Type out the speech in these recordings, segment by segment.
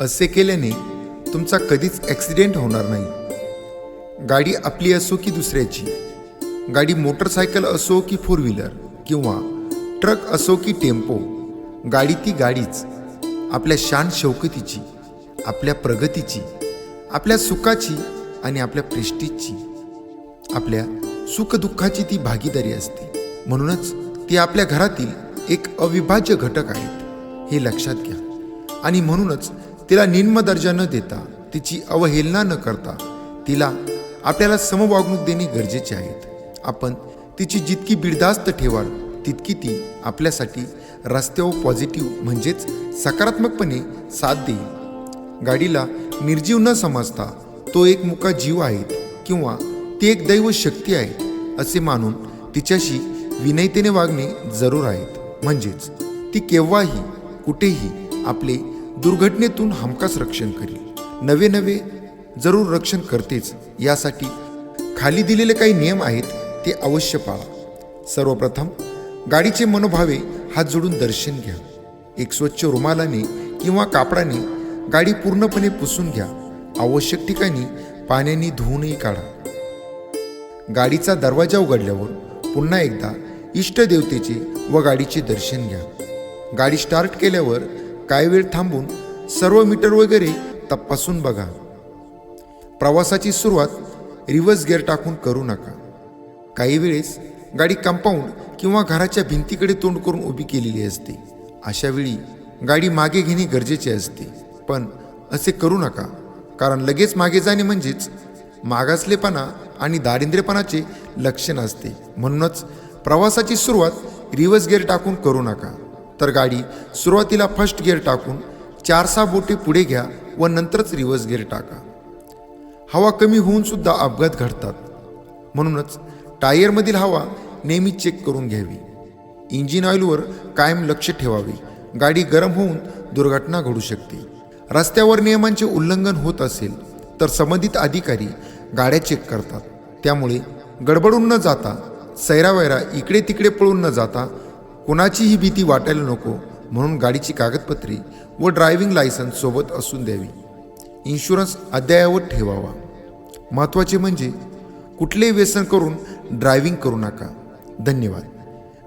असे केल्याने तुमचा कधीच ॲक्सिडेंट होणार नाही. गाडी आपली असो की दुसऱ्याची गाडी मोटरसायकल असो की फोर व्हीलर किंवा ट्रक असो की टेम्पो गाडी ती गाडीच. आपल्या शान शौकतीची आपल्या प्रगतीची आपल्या सुखाची आणि आपल्या प्रेष्टीची आपल्या सुखदुःखाची ती भागीदारी असते. म्हणूनच ती आपल्या घरातील एक अविभाज्य घटक आहेत हे लक्षात घ्या. आणि म्हणूनच तिला निम्न दर्जा न देता तिची अवहेलना न करता तिला आपल्याला समवागणूक देणे गरजेचे आहेत. आपण तिची जितकी बिरदास्त ठेवाल तितकी ती आपल्यासाठी रस्त्यावर पॉझिटिव्ह म्हणजेच सकारात्मकपणे साथ देईल. गाडीला निर्जीव न समजता तो एक मुका जीव आहे किंवा ती एक दैव शक्ती आहे असे मानून तिच्याशी विनयतेने वागणे जरूर आहेत म्हणजेच ती केव्हाही कुठेही आपले दुर्घटनेतून हमखास रक्षण करील नवे नवे जरूर रक्षण करतेच. यासाठी खाली दिलेले काही नियम आहेत ते अवश्य पाळा. सर्वप्रथम गाडीचे मनोभावे हात जोडून दर्शन घ्या. एक स्वच्छ रुमालाने किंवा कापडाने गाडी पूर्णपणे पुसून घ्या. आवश्यक ठिकाणी पाण्याने धुवूनही काढा. गाडीचा दरवाजा उघडल्यावर पुन्हा एकदा इष्टदेवतेचे व गाडीचे दर्शन घ्या. गाडी स्टार्ट केल्यावर काही वेळ थांबून सर्व मीटर वगैरे तपासून बघा. प्रवासाची सुरुवात रिव्हर्स गिअर टाकून करू नका. काही वेळेस गाडी कंपाऊंड किंवा घराच्या भिंतीकडे तोंड करून उभी केलेली असते. अशा वेळी गाडी मागे घेणे गरजेचे असते. पण असे करू नका कारण लगेच मागे जाणे म्हणजेच मागासलेपणा आणि दारिद्र्यपणाचे लक्षण असते. म्हणूनच प्रवासाची सुरुवात रिव्हर्स गिअर टाकून करू नका. तर गाडी सुरुवातीला फर्स्ट गिअर टाकून चार सहा बोटे पुढे घ्या व नंतरच रिव्हर्स गिअर टाका. हवा कमी होऊन सुद्धा अपघात घडतात. म्हणूनच टायरमधील हवा नेहमी चेक करून घ्यावी. इंजिन ऑइलवर कायम लक्ष ठेवावे. गाडी गरम होऊन दुर्घटना घडू शकते. रस्त्यावर नियमांचे उल्लंघन होत असेल तर संबंधित अधिकारी गाड्या चेक करतात. त्यामुळे गडबडून न जाता सैरावैरा इकडे तिकडे पळून न जाता कुणाचीही भीती वाटायला नको म्हणून गाडीची कागदपत्रे व ड्रायव्हिंग लायसन्स सोबत असून द्यावी. इन्शुरन्स अद्ययावत ठेवावा. महत्त्वाचे म्हणजे कुठलेही व्यसन करून ड्रायव्हिंग करू नका. धन्यवाद.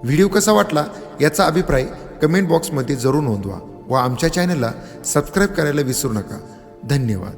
व्हिडिओ कसा वाटला याचा अभिप्राय कमेंट बॉक्समध्ये जरूर नोंदवा व आमच्या चॅनलला सबस्क्राईब करायला विसरू नका. धन्यवाद.